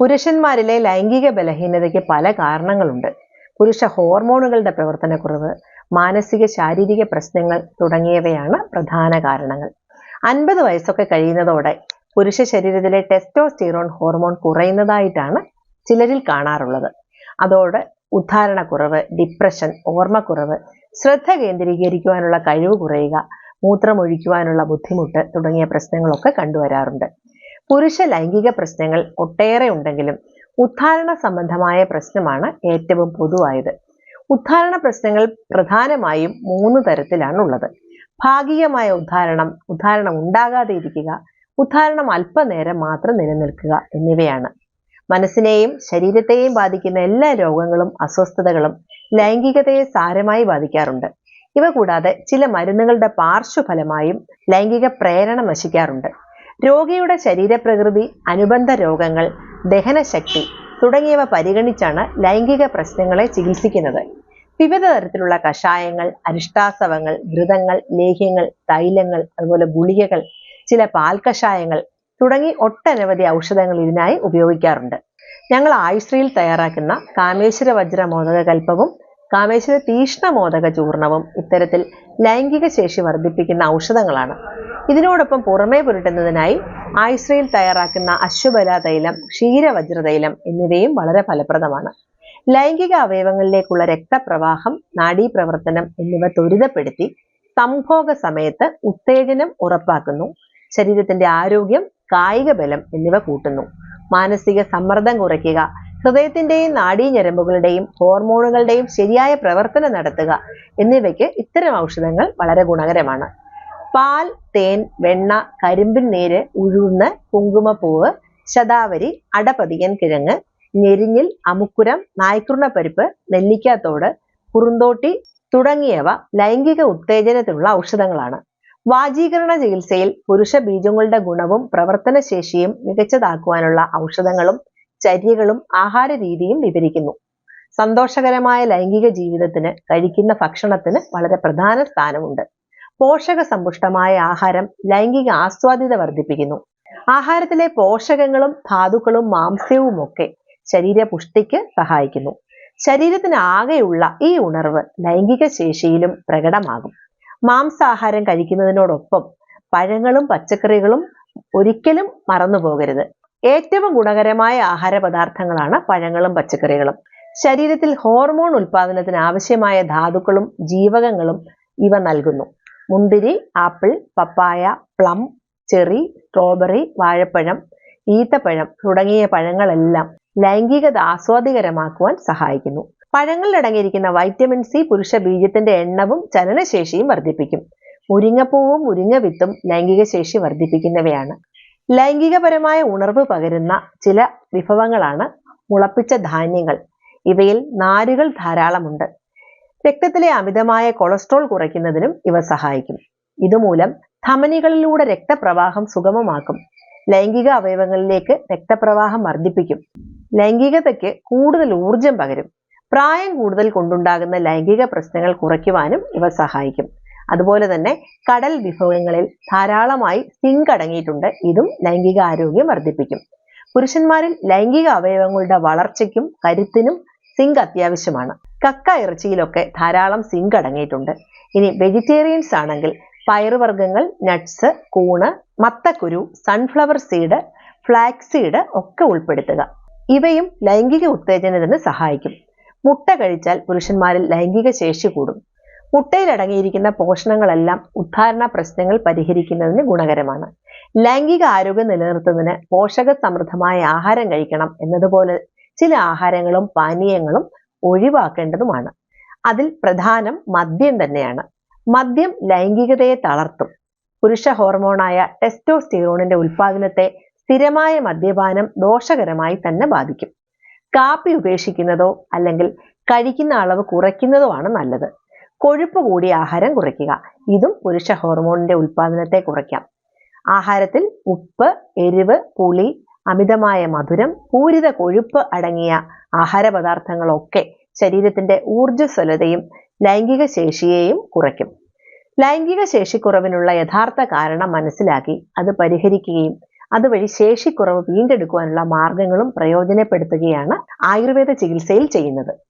പുരുഷന്മാരിലെ ലൈംഗിക ബലഹീനതയ്ക്ക് പല കാരണങ്ങളുണ്ട്. പുരുഷ ഹോർമോണുകളുടെ പ്രവർത്തനക്കുറവ് മാനസിക ശാരീരിക പ്രശ്നങ്ങൾ തുടങ്ങിയവയാണ് പ്രധാന കാരണങ്ങൾ. അൻപത് വയസ്സൊക്കെ കഴിയുന്നതോടെ പുരുഷ ശരീരത്തിലെ ടെസ്റ്റോസ്റ്റിറോൺ ഹോർമോൺ കുറയുന്നതായിട്ടാണ് ചിലരിൽ കാണാറുള്ളത്. അതോടെ ഉദ്ധാരണക്കുറവ് ഡിപ്രഷൻ ഓർമ്മക്കുറവ് ശ്രദ്ധ കേന്ദ്രീകരിക്കുവാനുള്ള കഴിവ് കുറയുക മൂത്രമൊഴിക്കുവാനുള്ള ബുദ്ധിമുട്ട് തുടങ്ങിയ പ്രശ്നങ്ങളൊക്കെ കണ്ടുവരാറുണ്ട്. പുരുഷ ലൈംഗിക പ്രശ്നങ്ങൾ ഒട്ടേറെ ഉണ്ടെങ്കിലും ഉദ്ധാരണ സംബന്ധമായ പ്രശ്നമാണ് ഏറ്റവും പൊതുവായത്. ഉദ്ധാരണ പ്രശ്നങ്ങൾ പ്രധാനമായും മൂന്ന് തരത്തിലാണ് ഉള്ളത് ഭാഗികമായ ഉദ്ധാരണം ഉദ്ധാരണം ഉണ്ടാകാതെ ഇരിക്കുക ഉദ്ധാരണം അല്പനേരം മാത്രം നിലനിൽക്കുക എന്നിവയാണ്. മനസ്സിനെയും ശരീരത്തെയും ബാധിക്കുന്ന എല്ലാ രോഗങ്ങളും അസ്വസ്ഥതകളും ലൈംഗികതയെ സാരമായി ബാധിക്കാറുണ്ട്. ഇവ കൂടാതെ ചില മരുന്നുകളുടെ പാർശ്വഫലമായും ലൈംഗിക പ്രേരണ നശിക്കാറുണ്ട്. രോഗിയുടെ ശരീരപ്രകൃതി അനുബന്ധ രോഗങ്ങൾ ദഹനശക്തി തുടങ്ങിയവ പരിഗണിച്ചാണ് ലൈംഗിക പ്രശ്നങ്ങളെ ചികിത്സിക്കുന്നത്. വിവിധ തരത്തിലുള്ള കഷായങ്ങൾ അരിഷ്ടാസവങ്ങൾ ഘൃതങ്ങൾ ലേഹ്യങ്ങൾ തൈലങ്ങൾ അതുപോലെ ഗുളികകൾ ചില പാൽ കഷായങ്ങൾ തുടങ്ങി ഒട്ടനവധി ഔഷധങ്ങൾ ഇതിനായി ഉപയോഗിക്കാറുണ്ട്. ഞങ്ങൾ ആയുശ്രീയിൽ തയ്യാറാക്കുന്ന കാമേശ്വര വജ്ര മോദക കൽപ്പവും കാമേശ്വര തീഷ്ണ മോദക ചൂർണവും ഇത്തരത്തിൽ ലൈംഗിക ശേഷി വർദ്ധിപ്പിക്കുന്ന ഔഷധങ്ങളാണ്. ഇതിനോടൊപ്പം പുറമേ പുരട്ടുന്നതിനായി ആയുസ്രയിൽ തയ്യാറാക്കുന്ന അശ്വബല തൈലം ക്ഷീരവജ്ര തൈലം എന്നിവയും വളരെ ഫലപ്രദമാണ്. ലൈംഗിക അവയവങ്ങളിലേക്കുള്ള രക്തപ്രവാഹം നാഡീപ്രവർത്തനം എന്നിവ ത്വരിതപ്പെടുത്തി സംഭോഗ സമയത്ത് ഉത്തേജനം ഉറപ്പാക്കുന്നു. ശരീരത്തിന്റെ ആരോഗ്യം കായിക ബലം എന്നിവ കൂട്ടുന്നു. മാനസിക സമ്മർദ്ദം കുറയ്ക്കുക ഹൃദയത്തിന്റെയും നാഡീഞരമ്പുകളുടെയും ഹോർമോണുകളുടെയും ശരിയായ പ്രവർത്തനം നടത്തുക എന്നിവയ്ക്ക് ഇത്തരം ഔഷധങ്ങൾ വളരെ ഗുണകരമാണ്. പാൽ തേൻ വെണ്ണ കരിമ്പിൻ നീര് ഉഴുന്ന് കുങ്കുമപ്പൂവ് ശതാവരി അടപതിയൻ കിഴങ്ങ് ഞെരിഞ്ഞിൽ അമുക്കുരം നായ്ക്കുണ്ണപ്പരിപ്പ് നെല്ലിക്കാത്തോട് കുറുന്തോട്ടി തുടങ്ങിയവ ലൈംഗിക ഉത്തേജനത്തിനുള്ള ഔഷധങ്ങളാണ്. വാജീകരണ ചികിത്സയിൽ പുരുഷ ബീജങ്ങളുടെ ഗുണവും പ്രവർത്തനശേഷിയും മികച്ചതാക്കുവാനുള്ള ഔഷധങ്ങളും ചര്യകളും ആഹാര രീതിയും വിവരിക്കുന്നു. സന്തോഷകരമായ ലൈംഗിക ജീവിതത്തിന് കഴിക്കുന്ന ഭക്ഷണത്തിന് വളരെ പ്രധാന സ്ഥാനമുണ്ട്. പോഷക സമ്പുഷ്ടമായ ആഹാരം ലൈംഗിക ആസ്വാദ്യത വർദ്ധിപ്പിക്കുന്നു. ആഹാരത്തിലെ പോഷകങ്ങളും ധാതുക്കളും മാംസ്യവും ഒക്കെ ശരീര പുഷ്ടിക്ക് സഹായിക്കുന്നു. ശരീരത്തിന് ആകെയുള്ള ഈ ഉണർവ് ലൈംഗിക ശേഷിയിലും പ്രകടമാകും. മാംസാഹാരം കഴിക്കുന്നതിനോടൊപ്പം പഴങ്ങളും പച്ചക്കറികളും ഒരിക്കലും മറന്നു പോകരുത് ഏറ്റവും ഗുണകരമായ ആഹാര പദാർത്ഥങ്ങളാണ് പഴങ്ങളും പച്ചക്കറികളും. ശരീരത്തിൽ ഹോർമോൺ ഉൽപാദനത്തിന് ആവശ്യമായ ധാതുക്കളും ജീവകങ്ങളും ഇവ നൽകുന്നു. മുന്തിരി ആപ്പിൾ പപ്പായ പ്ലം ചെറി സ്ട്രോബെറി വാഴപ്പഴം ഈത്തപ്പഴം തുടങ്ങിയ പഴങ്ങളെല്ലാം ലൈംഗികത ആസ്വാദികരമാക്കുവാൻ സഹായിക്കുന്നു. പഴങ്ങളിൽ അടങ്ങിയിരിക്കുന്ന വൈറ്റമിൻ സി പുരുഷ ബീജത്തിന്റെ എണ്ണവും ചലനശേഷിയും വർദ്ധിപ്പിക്കും. മുരിങ്ങപ്പൂവും മുരിങ്ങ വിത്തും ലൈംഗിക ശേഷി വർദ്ധിപ്പിക്കുന്നവയാണ്. ലൈംഗികപരമായ ഉണർവ് പകരുന്ന ചില വിഭവങ്ങളാണ് മുളപ്പിച്ച ധാന്യങ്ങൾ. ഇവയിൽ നാരുകൾ ധാരാളമുണ്ട്. രക്തത്തിലെ അമിതമായ കൊളസ്ട്രോൾ കുറയ്ക്കുന്നതിനും ഇവ സഹായിക്കും. ഇതുമൂലം ധമനികളിലൂടെ രക്തപ്രവാഹം സുഗമമാക്കും. ലൈംഗിക അവയവങ്ങളിലേക്ക് രക്തപ്രവാഹം വർദ്ധിപ്പിക്കും. ലൈംഗികതയ്ക്ക് കൂടുതൽ ഊർജം പകരും. പ്രായം കൂടുതൽ കൊണ്ടുണ്ടാകുന്ന ലൈംഗിക പ്രശ്നങ്ങൾ കുറയ്ക്കുവാനും ഇവ സഹായിക്കും. അതുപോലെ തന്നെ കടൽ വിഭവങ്ങളിൽ ധാരാളമായി സിങ്ക് അടങ്ങിയിട്ടുണ്ട്. ഇതും ലൈംഗിക ആരോഗ്യം വർദ്ധിപ്പിക്കും. പുരുഷന്മാരിൽ ലൈംഗിക അവയവങ്ങളുടെ വളർച്ചയ്ക്കും കരുത്തിനും സിങ്ക് അത്യാവശ്യമാണ്. കക്ക ഇറച്ചിയിലൊക്കെ ധാരാളം സിങ്ക് അടങ്ങിയിട്ടുണ്ട്. ഇനി വെജിറ്റേറിയൻസ് ആണെങ്കിൽ പയറുവർഗങ്ങൾ നട്ട്സ് കൂണ് മത്തക്കുരു സൺഫ്ലവർ സീഡ് ഫ്ലാക്സ് സീഡ് ഒക്കെ ഉൾപ്പെടുത്തുക. ഇവയും ലൈംഗിക ഉത്തേജനത്തിന് സഹായിക്കും. മുട്ട കഴിച്ചാൽ പുരുഷന്മാരിൽ ലൈംഗിക ശേഷി കൂടും. മുട്ടയിൽ അടങ്ങിയിരിക്കുന്ന പോഷണങ്ങളെല്ലാം ഉദ്ധാരണ പ്രശ്നങ്ങൾ പരിഹരിക്കുന്നതിന് ഗുണകരമാണ്. ലൈംഗിക ആരോഗ്യം നിലനിർത്തുന്നതിന് പോഷക സമൃദ്ധമായ ആഹാരം കഴിക്കണം എന്നതുപോലെ ചില ആഹാരങ്ങളും പാനീയങ്ങളും ഒഴിവാക്കേണ്ടതുമാണ്. അതിൽ പ്രധാനം മദ്യം തന്നെയാണ്. മദ്യം ലൈംഗികതയെ തളർത്തും. പുരുഷ ഹോർമോണായ ടെസ്റ്റോസ്റ്റിറോണിന്റെ ഉൽപാദനത്തെ സ്ഥിരമായ മദ്യപാനം ദോഷകരമായി തന്നെ ബാധിക്കും. കാപ്പി ഉപേക്ഷിക്കുന്നതോ അല്ലെങ്കിൽ കഴിക്കുന്ന അളവ് കുറയ്ക്കുന്നതോ ആണ് നല്ലത്. കൊഴുപ്പ് കൂടിയ ആഹാരം കുറയ്ക്കുക. ഇതും പുരുഷ ഹോർമോണിന്റെ ഉൽപാദനത്തെ കുറയ്ക്കാം. ആഹാരത്തിൽ ഉപ്പ് എരിവ് പുളി അമിതമായ മധുരം പൂരിത കൊഴുപ്പ് അടങ്ങിയ ആഹാര പദാർത്ഥങ്ങളൊക്കെ ശരീരത്തിന്റെ ഊർജസ്വലതയും ലൈംഗിക ശേഷിയെയും കുറയ്ക്കും. ലൈംഗിക ശേഷിക്കുറവിനുള്ള യഥാർത്ഥ കാരണം മനസ്സിലാക്കി അത് പരിഹരിക്കുകയും അതുവഴി ശേഷിക്കുറവ് വീണ്ടെടുക്കുവാനുള്ള മാർഗങ്ങളും പ്രയോജനപ്പെടുത്തുകയാണ് ആയുർവേദ ചികിത്സയിൽ ചെയ്യുന്നത്.